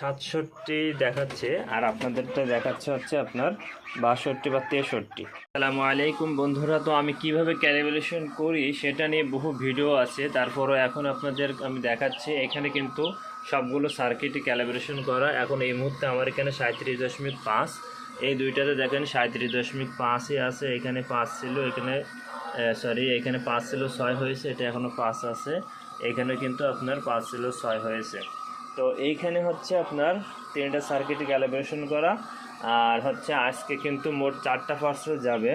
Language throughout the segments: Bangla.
সাতষট্টি দেখাচ্ছে, আর আপনাদেরটা দেখাচ্ছে হচ্ছে আপনার বাষট্টি বা তেষট্টি। আসসালামু আলাইকুম বন্ধুরা, তো আমি কীভাবে ক্যালিব্রেশন করি সেটা নিয়ে বহু ভিডিও আছে, তারপরও এখন আপনাদের আমি দেখাচ্ছি। এখানে কিন্তু সবগুলো সার্কিটই ক্যালিব্রেশন করা, এখন এই মুহূর্তে আমার এখানে সাঁত্রিশ দশমিক পাঁচ, এই দুইটাতে দেখেন সাঁত্রিশ দশমিক পাঁচই আছে, এখানে পাঁচ ছিল, এখানে সরি এখানে পাঁচ ছিল ছয় হয়েছে, এটা এখনও পাঁচ আছে, এখানে কিন্তু আপনার পাঁচ ছিল ছয় হয়েছে। তো এইখানে হচ্ছে আপনার তিনটা সার্কিট ক্যালিব্রেশন করা, আর হচ্ছে আজকে কিন্তু মোট চারটা পার্সেল যাবে।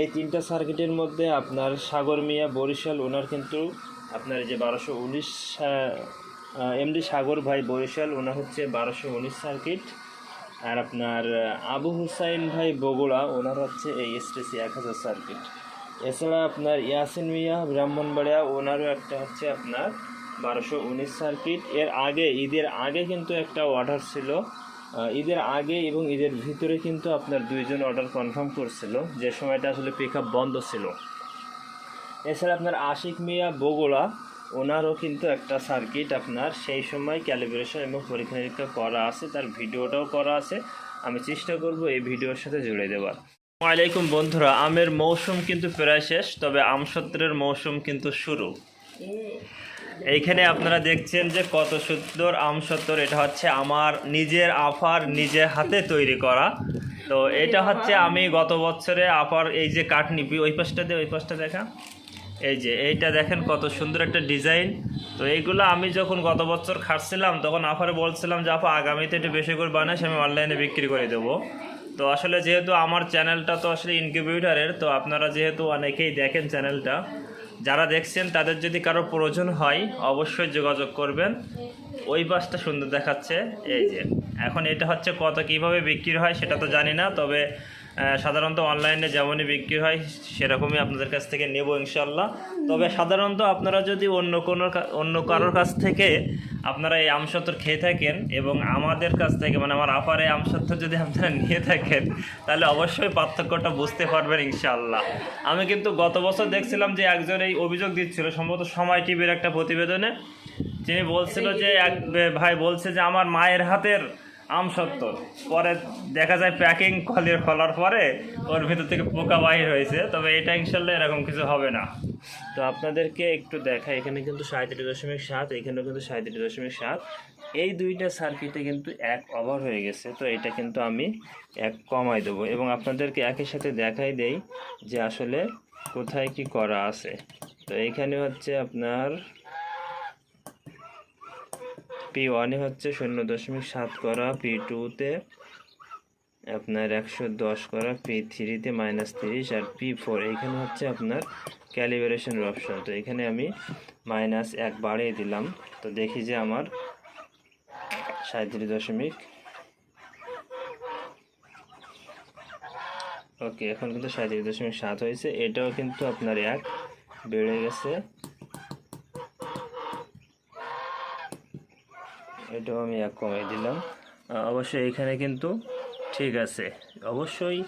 এই তিনটা সার্কিটের মধ্যে আপনার সাগর মিয়া, বরিশাল, ওনার কিন্তু আপনার যে বারোশো উনিশ এমডি সাগর ভাই বরিশাল, ওনার হচ্ছে বারোশো উনিশ সার্কিট আর আপনার আবু হুসাইন ভাই বগুড়া, ওনার হচ্ছে এই এসটিসি এক হাজার সার্কিট এছাড়া আপনার ইয়াসিন মিয়া, ব্রাহ্মণবাড়িয়া, ওনারও একটা হচ্ছে আপনার বারোশো উনিশ সার্কিট। এর আগে, ঈদের আগে কিন্তু একটা অর্ডার ছিল। ঈদের আগে এবং ঈদের ভিতরে কিন্তু আপনার দুইজন অর্ডার কনফার্ম করছিল। যে সময়টা আসলে পিক বন্ধ ছিল। এছাড়া আপনার আশিক মিয়া বগুড়া, ওনারও কিন্তু একটা সার্কিট আপনার সেই সময় ক্যালিব্রেশন এবং পরীক্ষা নিরীক্ষা করা আছে, তার ভিডিওটাও করা আছে। আমি চেষ্টা করব এই ভিডিওর সাথে জুড়ে দেওয়ার। আলাইকুম বন্ধুরা, আমের মৌসুম কিন্তু প্রায় শেষ, তবে আমসত্রের মৌসুম কিন্তু শুরু। এইখানে আপনারা দেখছেন যে কত সুন্দর আমসত্তর এটা হচ্ছে আমার নিজের আফার নিজে হাতে তৈরি করা। তো এটা হচ্ছে আমি গত বছরে আপার এই যে কাঠ নিবি ওই পাশটা দিয়ে ওই পাশটা দেখা। এই যে, এইটা দেখেন কত সুন্দর একটা ডিজাইন। তো এইগুলো আমি যখন গত বছর খাটছিলাম, তখন আফারে বলছিলাম যে, আপা, আগামীতে একটু বেশি করে বানাস, আমি অনলাইনে বিক্রি করে দেবো। তো আসলে যেহেতু আমার চ্যানেলটা তো আসলে ইনকিউবেটারের, তো আপনারা যেহেতু অনেকেই দেখেন চ্যানেলটা যারা দেখছেন, তাদের যদি কারও প্রয়োজন হয়, অবশ্যই যোগাযোগ করবেন। ওই বাসটা সুন্দর দেখাচ্ছে, এই যে। এখন এটা হচ্ছে কত, কীভাবে বিক্রি হয় সেটা তো জানি না, তবে সাধারণত অনলাইনে যেমনই বিক্রি হয়, সেরকমই আপনাদের কাছ থেকে নেব ইনশাল্লাহ তবে সাধারণত আপনারা যদি অন্য কোনো অন্য কারোর কাছ থেকে আপনারা এই আমসত্তর খেয়ে থাকেন এবং আমাদের কাছ থেকে মানে আমার আপার এই আমসত্তর যদি আপনারা নিয়ে থাকেন, তাহলে অবশ্যই পার্থক্যটা বুঝতে পারবেন ইনশাল্লাহ আমি কিন্তু গত বছর দেখছিলাম যে একজন এই অভিযোগ দিচ্ছিল, সম্ভবত সময় টিভির একটা প্রতিবেদনে। তিনি বলছিল যে এক ভাই বলছে যে, আমার মায়ের হাতের আম সত্য। পরে দেখা যায় প্যাকিং খলির খোলার পরে ওর ভিতর থেকে পোকা বাহির হয়েছে, তবে এটা ইনশাল্লাহ এরকম কিছু হবে না। তো আপনাদেরকে একটু দেখা এখানে কিন্তু সাঁত্রিশ দশমিক সাত, এখানেও কিন্তু সাঁত্রিশ দশমিক সাত। এই দুইটা সার্কিটে কিন্তু এক ওভার হয়ে গেছে, তো এটা কিন্তু আমি এক কমাই দেবো। এবং আপনাদেরকে একই সাথে দেখাই দেই যে আসলে কোথায় কি করা আছে। তো এখানে হচ্ছে আপনার পি ওয়ানে হচ্ছে শূন্য দশমিক সাত করা পি টুতে আপনার একশো দশ করা পি থ্রিতে মাইনাস তিরিশ, আর পি ফোর এইখানে হচ্ছে আপনার ক্যালিব্রেশনের অপশন তো এখানে আমি মাইনাস এক বাড়িয়ে দিলাম। তো দেখি যে আমার সাঁত্রিশ দশমিক ওকে এখন কিন্তু সাঁত্রিশ দশমিক সাত হয়েছে। এটাও কিন্তু আপনার এক বেড়ে গেছে। এটাও আমি এক কমিয়ে দিলাম। অবশ্যই এখানে কিন্তু ঠিক আছে। অবশ্যই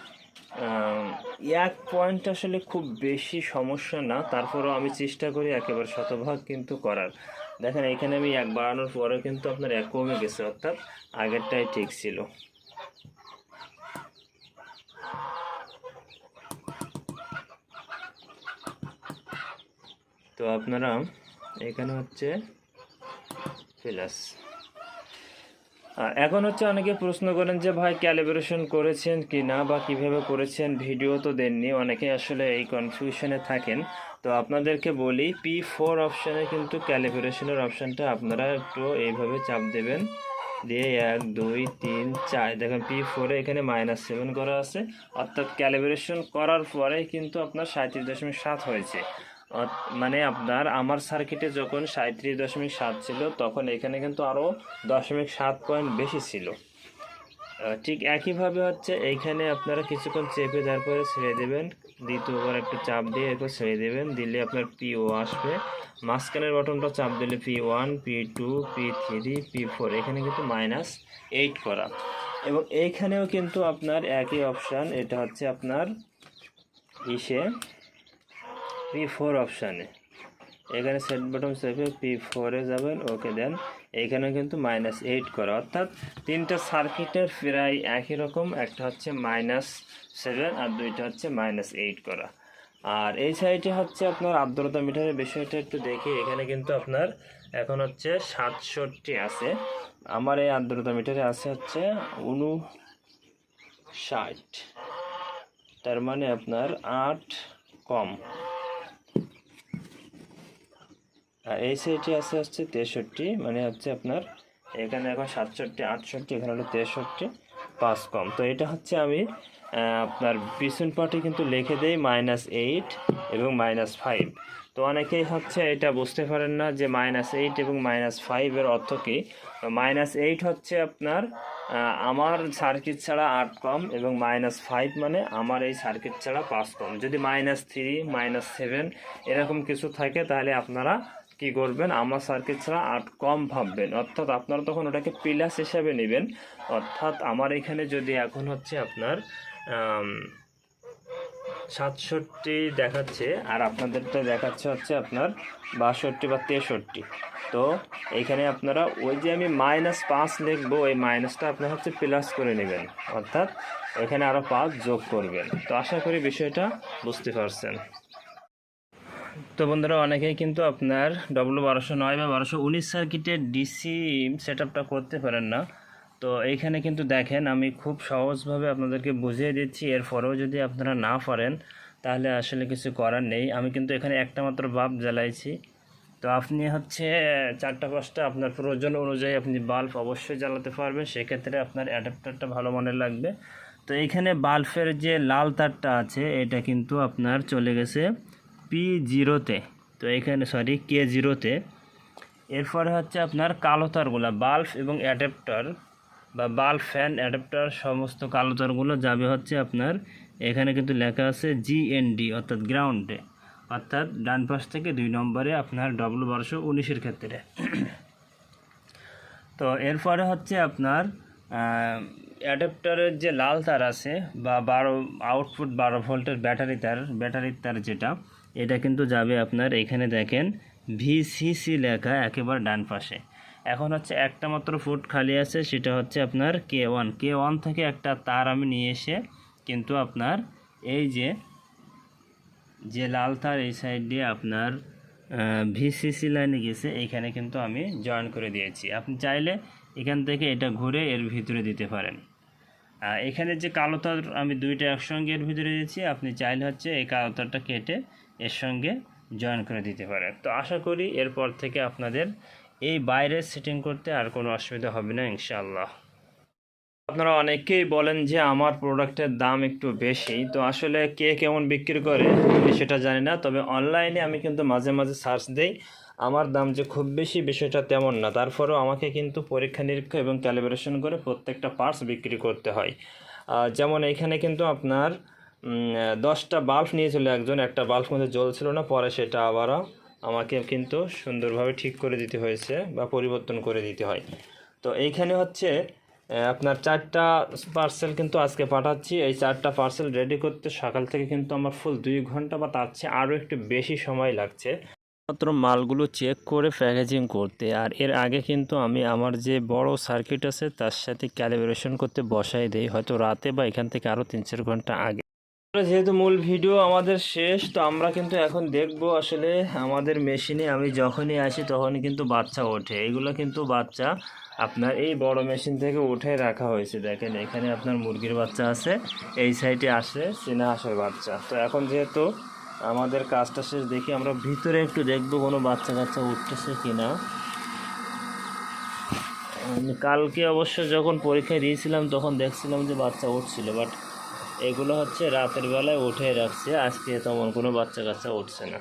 এক পয়েন্ট আসলে খুব বেশি সমস্যা না, তারপরেও আমি চেষ্টা করি একেবারে শতভাগ কিন্তু করার। দেখেন, এখানে আমি এক বাড়ানোর পরে কিন্তু আপনার এক কমে গেছে, অর্থাৎ আগেরটাই ঠিক ছিল। তো আপনারা এখানে হচ্ছে প্লাস এখন হচ্ছে অনেকে প্রশ্ন করেন যে ভাই ক্যালিব্রেশন করেছেন কি না বা কীভাবে করেছেন? ভিডিও তো দেননি অনেকে আসলে এই কনফিউশনে থাকেন। তো আপনাদেরকে বলি পি ফোর অপশানে কিন্তু ক্যালিব্রেশনের অপশানটা আপনারা একটু এইভাবে চাপ দেবেন। দিয়ে এক, দুই, তিন, চার, দেখেন পি ফোরে এখানে মাইনাস সেভেন করা আছে। অর্থাৎ ক্যালিব্রেশন করার পরে কিন্তু আপনার সাঁত্রিশ দশমিক সাত হয়েছে। মানে আপনার আমার সার্কিটে যখন সাঁত্রিশ দশমিক সাত ছিল, তখন এখানে কিন্তু আরও দশমিক সাত পয়েন্ট বেশি ছিল। ঠিক একইভাবে হচ্ছে এইখানে আপনারা কিছুক্ষণ চেপে তারপরে ছেড়ে দেবেন। দ্বিতীয়বার একটু চাপ দিয়ে এরপর ছেড়ে দেবেন। দিলে আপনার পি ও আসবে। মাঝখানের বটনটা চাপ দিলে P one P two P three P four এখানে কিন্তু মাইনাস এইট করা। এবং এইখানেও কিন্তু আপনার একই অপশান এটা হচ্ছে আপনার ইসে পি ফোর অপশানে এখানে সেট বটন চেপে পি ফোরে যাবেন ওকে দেন এইখানে কিন্তু মাইনাস এইট করা। অর্থাৎ তিনটা সার্কিটের প্রায় একই রকম, একটা হচ্ছে মাইনাস সেভেন আর দুইটা হচ্ছে মাইনাস এইট করা। আর এই সাইডে হচ্ছে আপনার আর্দ্রতা মিটারের বিষয়টা একটু দেখি। এখানে কিন্তু আপনার এখন হচ্ছে সাতষট্টি আছে। আমার এই আর্দ্রতা মিটারে আছে হচ্ছে উনু ষাট তার মানে আপনার আট কম। আর এই সাইডে আছে হচ্ছে তেষট্টি মানে হচ্ছে আপনার এখানে এখন সাতষট্টি, আটষট্টি, এখানে হলো তেষট্টি, পাঁচ কম। তো এটা হচ্ছে আমি আপনার পিছন পার্টে কিন্তু লিখে দেই মাইনাস এইট এবং মাইনাস ফাইভ তো অনেকেই হচ্ছে এটা বুঝতে পারেন না যে মাইনাস এইট এবং মাইনাস ফাইভের অর্থ কী? মাইনাস এইট হচ্ছে আপনার আমার সার্কিট ছাড়া আট কম এবং মাইনাস ফাইভ মানে আমার এই সার্কিট ছাড়া পাঁচ কম। যদি মাইনাস থ্রি মাইনাস সেভেন এরকম কিছু থাকে তাহলে আপনারা কি করবেন? আমার সার্কিট ছাড়া আট কম ভাববেন। অর্থাৎ আপনারা তখন ওটাকে প্লাস হিসাবে নেবেন। অর্থাৎ আমার এখানে যদি এখন হচ্ছে আপনার সাতষট্টি দেখাচ্ছে, আর আপনাদেরটা দেখাচ্ছে হচ্ছে আপনার বাষট্টি বা তেষট্টি। তো এখানে আপনারা ওই যে আমি মাইনাস পাঁচ লিখব, ওই মাইনাসটা আপনার হচ্ছে প্লাস করে নেবেন। অর্থাৎ ওইখানে আরও পাঁচ যোগ করবেন। তো আশা করি বিষয়টা বুঝতে পারছেন। তো বন্ধুরা, অনেকেই কিন্তু আপনার ডব্লু বারোশো নয় বা বারোশো উনিশ সার্কিটের ডিসি সেট আপটা করতে পারেন না। তো এইখানে কিন্তু দেখেন, আমি খুব সহজভাবে আপনাদেরকে বুঝিয়ে দিচ্ছি। এরপরেও যদি আপনারা না পারেন, তাহলে আসলে কিছু করার নেই। আমি কিন্তু এখানে একটা মাত্র বাল্ব জ্বালাইছি। তো আপনি হচ্ছে, চারটা পাঁচটা আপনার প্রয়োজন অনুযায়ী আপনি বাল্ব অবশ্যই জ্বালাতে পারবেন। সেক্ষেত্রে আপনার অ্যাডাপ্টারটা ভালো মনে লাগবে। তো এইখানে বাল্বের যে লাল তারটা আছে, এটা কিন্তু আপনার চলে গেছে। পি জিরোতে তো। এখানে সরি কে জিরোতে এরপরে হচ্ছে আপনার কালো তারগুলো বাল্ব এবং অ্যাডাপ্টার বা বাল্ব ফ্যান অ্যাডাপ্টার সমস্ত কালো তারগুলো যাবে হচ্ছে আপনার, এখানে কিন্তু লেখা আছে জিএনডি অর্থাৎ গ্রাউন্ডে অর্থাৎ ডান পাশ থেকে দুই নম্বরে আপনার ডব্লু বারোশো উনিশের ক্ষেত্রে। তো এরপরে হচ্ছে আপনার অ্যাডাপ্টারের যে লাল তার আছে বা বারো আউটপুট বারো ভোল্টের ব্যাটারি তার ব্যাটারির তার যেটা এটা কিন্তু যাবে আপনার এখানে দেখেন ভিসিসি লেখা একেবারে ডান পাশে। এখন হচ্ছে একটা মাত্র ফুট খালি আছে, সেটা হচ্ছে আপনার কে ওয়ান। কে ওয়ান থেকে একটা তার আমি নিয়ে এসে কিন্তু আপনার এই যে যে লাল তার এই সাইড দিয়ে আপনার ভিসিসি লাইনে গেছে, এইখানে কিন্তু আমি জয়েন করে দিয়েছি। আপনি চাইলে এখান থেকে এটা ঘুরে এর ভিতরে দিতে পারেন। এখানে যে কালো তার আমি দুইটা একসঙ্গে এর ভিতরে দিয়েছি, আপনি চাইলে হচ্ছে এই কালো তারটা কেটে এর সঙ্গে জয়েন করে দিতে পারেন। তো আশা করি এরপর থেকে আপনাদের এই বাইরে সেটিং করতে আর কোনো অসুবিধা হবে না, ইনশাআল্লাহ। আপনারা অনেকেই বলেন যে আমার প্রোডাক্টের দাম একটু বেশি। তো আসলে কে কেমন বিক্রি করে, আমি সেটা জানি না। তবে অনলাইনে আমি কিন্তু মাঝে মাঝে সার্চ দেই, আমার দাম যে খুব বেশি, বিষয়টা তেমন না। তারপরেও আমাকে কিন্তু পরীক্ষা নিরীক্ষা এবং ক্যালিব্রেশন করে প্রত্যেকটা পার্টস বিক্রি করতে হয়। যেমন এখানে কিন্তু আপনার দশটা বাল্ব নিয়েছিল একজন, একটা বাল্ব মধ্যে জ্বলছিল না, পরে সেটা আবারও আমাকে কিন্তু সুন্দরভাবে ঠিক করে দিতে হয়েছে বা পরিবর্তন করে দিতে হয়। তো এইখানে হচ্ছে আপনার চারটা পার্সেল কিন্তু আজকে পাঠাচ্ছি। এই চারটা পার্সেল রেডি করতে সকাল থেকে কিন্তু আমার ফুল দুই ঘণ্টা বা তার চেয়ে আরও একটু বেশি সময় লাগছে। মাত্র মালগুলো চেক করে প্যাকেজিং করতে, আর এর আগে কিন্তু আমি আমার যে বড় সার্কিট আছে, তার সাথে ক্যালিব্রেশন করতে বসাই দেই। হয়তো রাতে বা এখান থেকে আরও তিন চার ঘণ্টা আগে। যেহেতু মূল ভিডিও আমাদের শেষ, তো আমরা কিন্তু এখন দেখব আসলে আমাদের মেশিনে আমি যখনই আসি তখনই কিন্তু বাচ্চা ওঠে। এগুলো কিন্তু বাচ্চা আপনার এই বড় মেশিন থেকে উঠে রাখা হয়েছে। দেখেন, এখানে আপনার মুরগির বাচ্চা আছে, এই সাইডে আসে চীনা হাঁসের বাচ্চা। তো এখন যেহেতু আমাদের কাজটা শেষ, দেখি আমরা ভিতরে একটু দেখব কোনো বাচ্চা কাচ্চা উঠতেছে কিনা। আমি কালকে অবশ্য যখন পরীক্ষায় দিয়েছিলাম, তখন দেখছিলাম যে বাচ্চা উঠছিল বাট এগুলো হচ্ছে রাতের বেলায় উঠে রাখছে। আজকে তেমন কোনো বাচ্চা কাচ্চা উঠছে না।